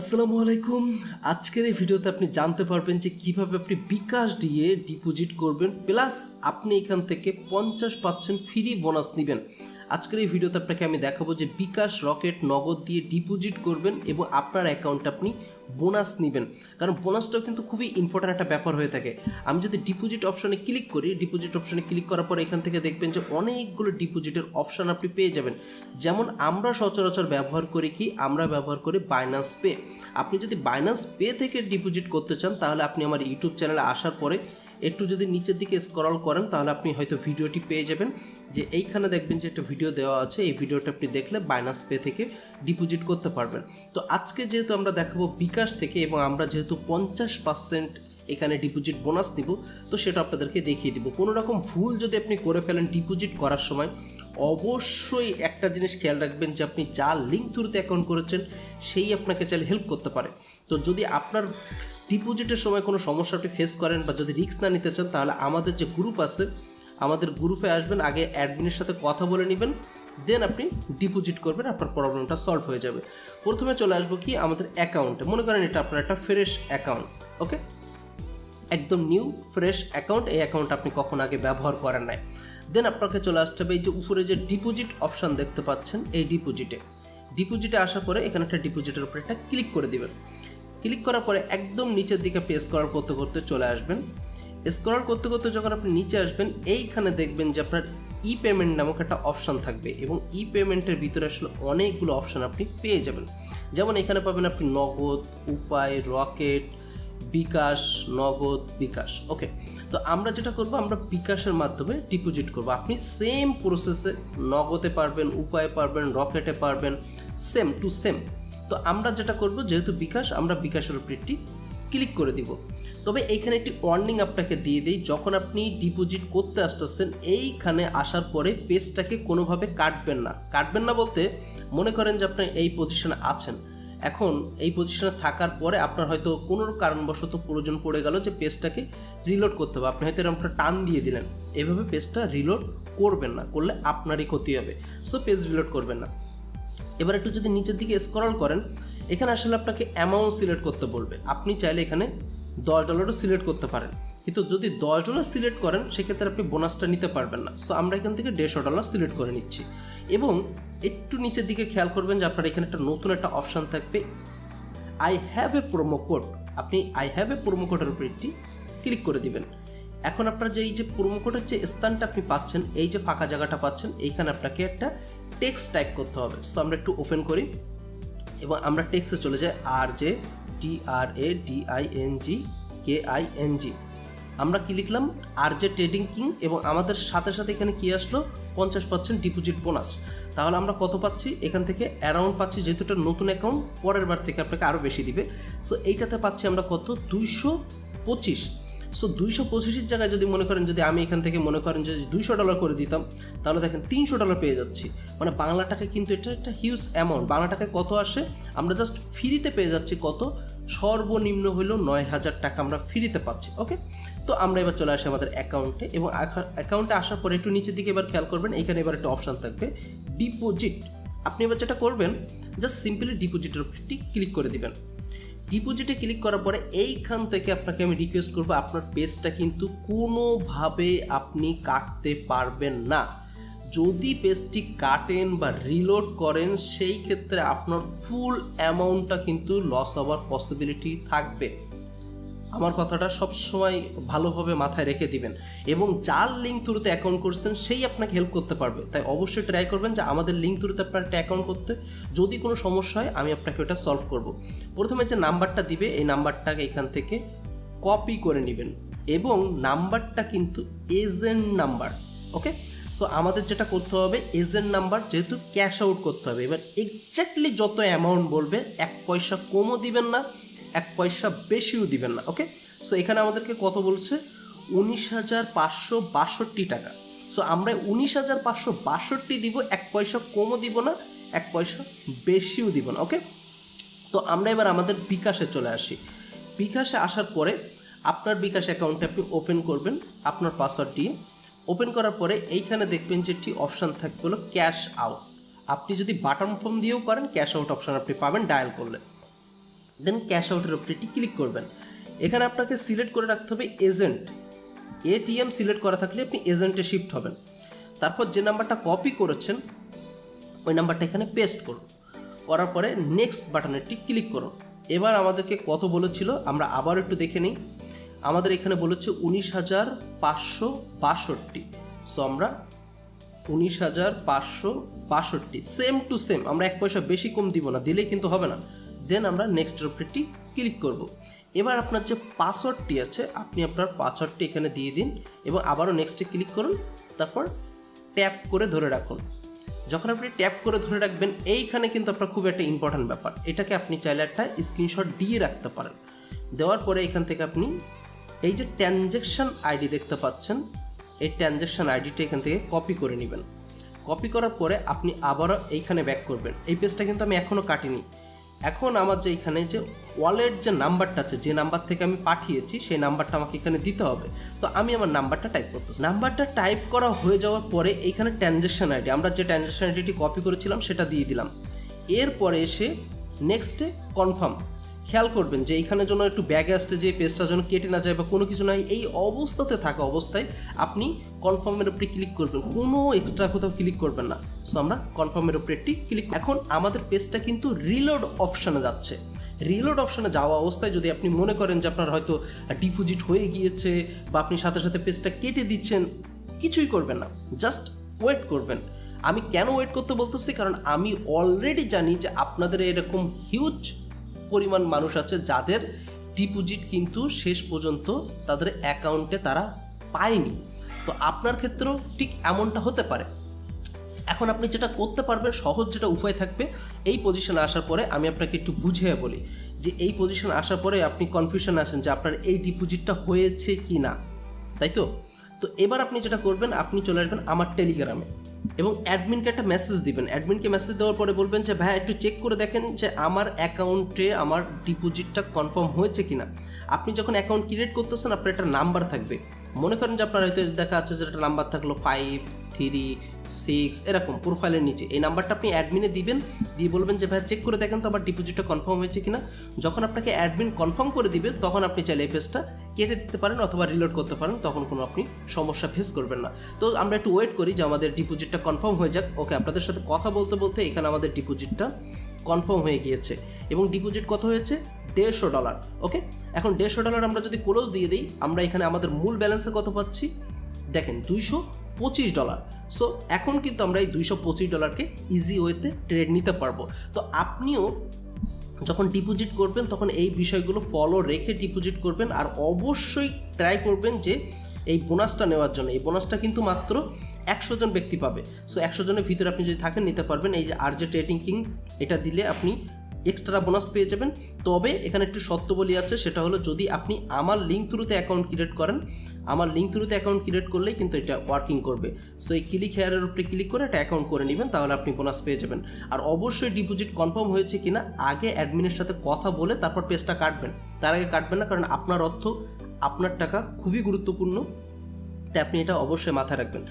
আসসালামু আলাইকুম। আজকের এই ভিডিওতে আপনি জানতে পারবেন যে কীভাবে আপনি বিকাশ দিয়ে ডিপোজিট করবেন প্লাস আপনি এখান থেকে পঞ্চাশ পার্সেন্ট ফ্রি বোনাস নেবেন। আজকের এই ভিডিওতে আপনাকে আমি দেখাবো যে বিকাশ রকেট নগদ দিয়ে ডিপোজিট করবেন এবং আপনার অ্যাকাউন্টে আপনি বোনাস নেবেন। কারণ বোনাসটাও কিন্তু খুবই ইম্পর্ট্যান্ট একটা ব্যাপার হয়ে থাকে। আমি যদি ডিপোজিট অপশানে ক্লিক করি ডিপোজিট অপশানে ক্লিক করার পর এখান থেকে দেখবেন যে অনেকগুলো ডিপোজিটের অপশান আপনি পেয়ে যাবেন। যেমন আমরা সচরাচর ব্যবহার করি কি? আমরা ব্যবহার করি বাইনান্স পে আপনি যদি বাইনান্স পে থেকে ডিপোজিট করতে চান, তাহলে আপনি আমার ইউটিউব চ্যানেলে আসার পরে একটু যদি নিচের দিকে স্ক্রল করেন, তাহলে আপনি হয়তো ভিডিওটি পেয়ে যাবেন। যে এইখানে দেখবেন যে একটা ভিডিও দেওয়া আছে, এই ভিডিওটা আপনি দেখলে বাইনাস পে থেকে ডিপোজিট করতে পারবেন। তো আজকে যেহেতু আমরা দেখাবো বিকাশ থেকে এবং আমরা যেহেতু পঞ্চাশ পার্সেন্ট এখানে ডিপোজিট বোনাস দিব তো সেটা আপনাদেরকে দেখিয়ে দিব। কোনো রকম ভুল যদি আপনি করে ফেলেন ডিপোজিট করার সময়, অবশ্যই একটা জিনিস খেয়াল রাখবেন যে আপনি যা লিঙ্ক থ্রুতে অ্যাকাউন্ট করেছেন, সেই আপনাকে চাইলে হেল্প করতে পারে। তো যদি আপনার ডিপোজিটের সময় কোনো সমস্যা আপনি ফেস করেন বা যদি রিস্ক না নিতে চান, তাহলে আমাদের যে গ্রুপ আছে, আমাদের গ্রুপে আসবেন, আগে অ্যাডমিনের সাথে কথা বলে নেবেন দেন আপনি ডিপোজিট করবেন, আপনার প্রবলেমটা সলভ হয়ে যাবে। প্রথমে চলে আসব কি? আমাদের অ্যাকাউন্টে মনে করেন এটা আপনার একটা ফ্রেশ অ্যাকাউন্ট ওকে একদম নিউ ফ্রেশ অ্যাকাউন্ট এই অ্যাকাউন্ট আপনি কখন আগে ব্যবহার করেন নাই। দেন আপনাকে চলে আসতে হবে এই যে উপরে যে ডিপোজিট অপশান দেখতে পাচ্ছেন, এই ডিপোজিটে ডিপোজিটে আসার পরে এখানে একটা ডিপোজিটের উপরে একটা ক্লিক করে দিবেন। ক্লিক করার পরে একদম নিচের দিকে পেস করার করতে করতে চলে আসবেন। স্ক্রল করতে করতে যখন আপনি নিচে আসবেন, এইখানে দেখবেন যে আপনার ই পেমেন্ট নামক একটা অপশান থাকবে এবং ই পেমেন্টের ভিতরে আসলে অনেকগুলো অপশান আপনি পেয়ে যাবেন। যেমন এখানে পাবেন আপনি নগদ, উপায়, রকেট, বিকাশ, নগদ, বিকাশ। ওকে, তো আমরা যেটা করব, আমরা বিকাশের মাধ্যমে ডিপোজিট করব। আপনি সেম প্রসেসে নগদে পারবেন, উপায়ে পারবেন, রকেটে পারবেন সেম টু সেম তো আমরা যেটা করব, যেহেতু বিকাশ, আমরা বিকাশের উপর একটি ক্লিক করে দিব। তবে এইখানে একটি ওয়ার্নিং আপনাকে দিয়ে দিই, যখন আপনি ডিপোজিট করতে আসতেছেন, এইখানে আসার পরে পেজটাকে কোনোভাবে কাটবেন না। কাটবেন না বলতে মনে করেন যে আপনি এই পজিশনে আছেন। এখন এই পজিশনে থাকার পরে আপনার হয়তো কোনো কারণবশত প্রয়োজন পড়ে গেল যে পেজটাকে রিলোড করতে হবে। আপনি হয়তো এরকম টান দিয়ে দিলেন। এভাবে পেজটা রিলোড করবেন না, করলে আপনারই ক্ষতি হবে। সো পেজ রিলোড করবেন না। এবার একটু যদি নিচের দিকে স্ক্রল করেন, এখানে আসলে আপনাকে অ্যামাউন্ট সিলেক্ট করতে বলবে। আপনি চাইলে এখানে দশ ডলারও সিলেক্ট করতে পারেন। কিন্তু যদি দশ ডলার সিলেক্ট করেন, সেক্ষেত্রে আপনি বোনাসটা নিতে পারবেন না। সো আমরা এখান থেকে দেড়শো ডলার সিলেক্ট করে নিচ্ছি। এবং একটু নিচের দিকে খেয়াল করবেন যে আপনার এখানে একটা নতুন একটা অপশান থাকবে। I have a promo code আপনি আই হ্যাভ এ প্রোমো কোডের উপর একটি ক্লিক করে দিবেন। এখন আপনার যে, এই যে প্রোমো কোডের যে স্থানটা আপনি পাচ্ছেন, এই যে ফাঁকা জায়গাটা পাচ্ছেন, এইখানে আপনাকে একটা টেক্সট টাইপ করতে হবে। তো আমরা একটু ওপেন করি এবং আমরা টেক্সটে চলে যাই আর J T R A D I N G K I N G আমরা কি লিখলাম? আর জে ট্রেডিং কিং এবং আমাদের সাথে সাথে এখানে কি আসলো? পঞ্চাশ পার্সেন্ট ডিপোজিট বোনাস তাহলে আমরা কত পাচ্ছি? এখান থেকে অ্যারাউন্ড পাচ্ছি, যেহেতু এটা নতুন অ্যাকাউন্ট পরের বার থেকে আপনাকে আরও বেশি দিবে। সো এইটাতে পাচ্ছি আমরা কত? দুইশো পঁচিশ। সো দুইশো পঁচিশের জায়গায় যদি মনে করেন, যদি আমি এখান থেকে মনে করেন যে দুইশো ডলার করে দিতাম, তাহলে দেখেন তিনশো ডলার পেয়ে যাচ্ছি। মানে বাংলা টাকায় কিন্তু এটা একটা হিউজ অ্যামাউন্ট বাংলা টাকায় কত আসে? আমরা জাস্ট ফ্রিতে পেয়ে যাচ্ছি কত? সর্বনিম্ন হলো নয় হাজার টাকা আমরা ফ্রিতে পাচ্ছি ওকে তো আমরা এবার চলে আসি আমাদের অ্যাকাউন্টে এবং অ্যাকাউন্টে আসার পরে একটু নিচের দিকে এবার খেয়াল করবেন, এখানে এবার একটা অপশান থাকবে ডিপোজিট আপনি এবার যেটা করবেন জাস্ট সিম্পলি ডিপোজিটের ক্লিক করে দিবেন। ডিপোজিটে ক্লিক করার পরে এইখান থেকে আপনাকে আমি রিকোয়েস্ট করব, আপনার পেজটা কিন্তু কোনোভাবে আপনি কাটতে পারবেন না। যদি পেজটি কাটেন বা রিলোড করেন, সেই ক্ষেত্রে আপনার ফুল অ্যামাউন্টটা কিন্তু লস হওয়ার পসিবিলিটি থাকবে। আমার কথাটা সবসময় ভালোভাবে মাথায় রেখে দিবেন। এবং যার লিঙ্ক থ্রুতে অ্যাকাউন্ট করছেন, সেই আপনাকে হেল্প করতে পারবে। তাই অবশ্যই ট্রাই করবেন যে আমাদের লিঙ্ক থ্রুতে আপনার একটা অ্যাকাউন্ট করতে। যদি কোনো সমস্যা হয়, আমি আপনাকে ওটা সলভ করব। প্রথমে যে নাম্বারটা দিবে, এই নাম্বারটাকে এখান থেকে কপি করে নেবেন। এবং নাম্বারটা কিন্তু এজেন্ট নাম্বার ওকে সো আমাদের যেটা করতে হবে এজেন্ট নাম্বার যেহেতু ক্যাশ আউট করতে হবে। এবার এক্স্যাক্টলি যত অ্যামাউন্ট বলবে, এক পয়সা কমও দিবেন না এক পয়সা বেশিও দিবেন না ওকে সো এখানে আমাদেরকে কত বলছে? উনিশ হাজার পাঁচশো বাষট্টি টাকা। সো আমরা উনিশ হাজার পাঁচশো বাষট্টি দিব, এক পয়সা কমও দিব না, এক পয়সা বেশিও দিব না ওকে তো আমরা এবার আমাদের বিকাশে চলে আসি। বিকাশে আসার পরে আপনার বিকাশ অ্যাকাউন্টে আপনি ওপেন করবেন, আপনার পাসওয়ার্ড দিয়ে। ওপেন করার পরে এইখানে দেখবেন যে একটি অপশান থাকবে হলো ক্যাশ আউট আপনি যদি বাটন ফোন দিয়েও করেন ক্যাশ আউট অপশান আপনি পাবেন ডায়াল করলে। দেন ক্যাশ আউটের একটি ক্লিক করবেন। এখানে আপনাকে সিলেক্ট করে রাখতে হবে এজেন্ট এটিএম সিলেক্ট করা থাকলে আপনি এজেন্টে শিফট হবেন। তারপর যে নাম্বারটা কপি করেছেন, ওই নাম্বারটা এখানে পেস্ট করুন। করার পরে নেক্সট বাটনেরটি ক্লিক করুন। এবার আমাদেরকে কত বলেছিল, আমরা আবার একটু দেখে নিই। আমাদের এখানে বলেছে উনিশ হাজার পাঁচশো বাষট্টি। সো আমরা উনিশ হাজার পাঁচশো বাষট্টি। সেম টু সেম আমরা এক পয়সা বেশি কম দিব না, দিলেই কিন্তু হবে না। দেন আমরা নেক্সটের উপরেটি ক্লিক করব। এবার আপনার যে পাসওয়ার্ডটি আছে, আপনি আপনার পাসওয়ার্ডটি এখানে দিয়ে দিন এবং আবারও নেক্সটে ক্লিক করুন, তারপর ট্যাপ করে ধরে রাখুন। যখন আপনি ট্যাপ করে ধরে রাখবেন, এইখানে কিন্তু আপনার খুব একটা ইম্পর্ট্যান্ট ব্যাপার। এটাকে আপনি চাইলে একটা স্ক্রিনশট দিয়ে রাখতে পারেন। দেওয়ার পরে এখান থেকে আপনি এই যে ট্রানজ্যাকশান আইডি দেখতে পাচ্ছেন, এই ট্রানজ্যাকশান আইডিটা এখান থেকে কপি করে নেবেন। কপি করার পরে আপনি আবারও এইখানে ব্যাক করবেন। এই পেজটা কিন্তু আমি এখনও কাটিনি। এখন আমার যে এখানে যে ওয়ালেট যে নাম্বারটা আছে, যে নাম্বার থেকে আমি পাঠিয়েছি, সেই নাম্বারটা আমাকে এখানে দিতে হবে। তো আমি আমার নাম্বারটা টাইপ করতেছি। নাম্বারটা টাইপ করা হয়ে যাওয়ার পরে এইখানে ট্রানজ্যাকশন আইডি আমরা যে ট্রানজ্যাকশন আইডিটি কপি করেছিলাম, সেটা দিয়ে দিলাম। এরপরে এসে নেক্সটে কনফার্ম খেয়াল করবেন যে এইখানে জন্য একটু ব্যাগে আসতে যে পেজটা যেন কেটে না যায় বা কোনো কিছু নাই, এই অবস্থাতে থাকা অবস্থায় আপনি কনফার্মের উপরে ক্লিক করবেন। কোনো এক্সট্রা কোথাও ক্লিক করবেন না। সো আমরা কনফার্মের উপরে একটি ক্লিক এখন আমাদের পেজটা কিন্তু রিলোড অপশানে যাচ্ছে। রিলোড অপশানে যাওয়া অবস্থায় যদি আপনি মনে করেন যে আপনার হয়তো ডিপোজিট হয়ে গিয়েছে বা আপনি সাথে সাথে পেজটা কেটে দিচ্ছেন, কিছুই করবেন না। জাস্ট ওয়েট করবেন। আমি কেন ওয়েট করতে বলতেছি? কারণ আমি অলরেডি জানি যে আপনাদের এরকম হিউজ পরিমাণ মানুষ আছে যাদের ডিপোজিট কিন্তু শেষ পর্যন্ত তাদের অ্যাকাউন্টে তারা পায়নি। তো আপনার ক্ষেত্রেও ঠিক এমনটা হতে পারে। এখন আপনি যেটা করতে পারবেন, সহজ যেটা উপায় থাকবে, এই পজিশনে আসার পরে আমি আপনাকে একটু বুঝিয়ে বলি যে এই পজিশন আসার পরে আপনি কনফিউশন আসেন যে আপনার এই ডিপোজিটটা হয়েছে কি না তাই তো? তো এবার আপনি যেটা করবেন, আপনি চলে আসবেন আমার টেলিগ্রামে এবং অ্যাডমিনকে একটা মেসেজ দিবেন। অ্যাডমিনকে মেসেজ দেওয়ার পরে বলবেন যে, ভাই, একটু চেক করে দেখেন যে আমার অ্যাকাউন্টে আমার ডিপোজিটটা কনফার্ম হয়েছে কিনা। আপনি যখন অ্যাকাউন্ট ক্রিয়েট করতেছেন, আপনার একটা নাম্বার থাকবে। মনে করেন যে আপনার হয়তো দেখা যাচ্ছে যে একটা নাম্বার থাকল ফাইভ থ্রি সিক্স এরকম প্রোফাইলের নিচে। এই নাম্বারটা আপনি অ্যাডমিনে দিবেন, দিয়ে বলবেন যে, ভাই চেক করে দেখেন তো আমার ডিপোজিটটা কনফার্ম হয়েছে কিনা। যখন আপনাকে অ্যাডমিন কনফার্ম করে দিবে, তখন আপনি চাইলে এই পেজটা কেটে দিতে পারেন অথবা রিলোড করতে পারেন, তখন কোনো আপনি সমস্যা ফেস করবেন না। তো আমরা একটু ওয়েট করি যে আমাদের ডিপোজিটটা কনফার্ম হয়ে যাক। ওকে আপনাদের সাথে কথা বলতে বলতে এখানে আমাদের ডিপোজিটটা কনফার্ম হয়ে গিয়েছে। এবং ডিপোজিট কত হয়েছে? দেড়শো ডলার ওকে এখন দেড়শো ডলার আমরা যদি ক্লোজ দিয়ে দিই, আমরা এখানে আমাদের মূল ব্যালেন্সে কত পাচ্ছি? দেখেন, দুইশো পঁচিশ ডলার সো এখন কিন্তু আমরা এই দুইশো পঁচিশ ডলারকে ইজি ওয়েতে ট্রেড নিতে পারব। তো আপনিও যখন ডিপোজিট করবেন, তখন এই বিষয়গুলো ফলো রেখে ডিপোজিট করবেন আর অবশ্যই ট্রাই করবেন যে এই বোনাসটা নেওয়ার জন্য। এই বোনাসটা কিন্তু মাত্র একশো জন ব্যক্তি পাবে। সো একশো জনের ভিতরে আপনি যদি থাকেন, নিতে পারবেন। এই যে আর যে ট্রেডিং কিং এটা দিলে আপনি এক্সট্রা বোনাস পেয়ে যাবেন। তবে এখানে একটু সত্য বলি আছে, সেটা হলো যদি আপনি আমার লিঙ্ক থ্রুতে অ্যাকাউন্ট ক্রিয়েট করেন, আমার লিঙ্ক থ্রুতে অ্যাকাউন্ট ক্রিয়েট করলেই কিন্তু এটা ওয়ার্কিং করবে। সো এই ক্লিক হেয়ারের উপরে ক্লিক করে একটা অ্যাকাউন্ট করে নেবেন, তাহলে আপনি বোনাস পেয়ে যাবেন। আর অবশ্যই ডিপোজিট কনফার্ম হয়েছে কিনা, আগে অ্যাডমিনের সাথে কথা বলে তারপর পেজটা কাটবেন। তার আগে কাটবেন না, কারণ আপনার অর্থ, আপনার টাকা খুবই গুরুত্বপূর্ণ। তাই আপনি এটা অবশ্যই মাথায় রাখবেন।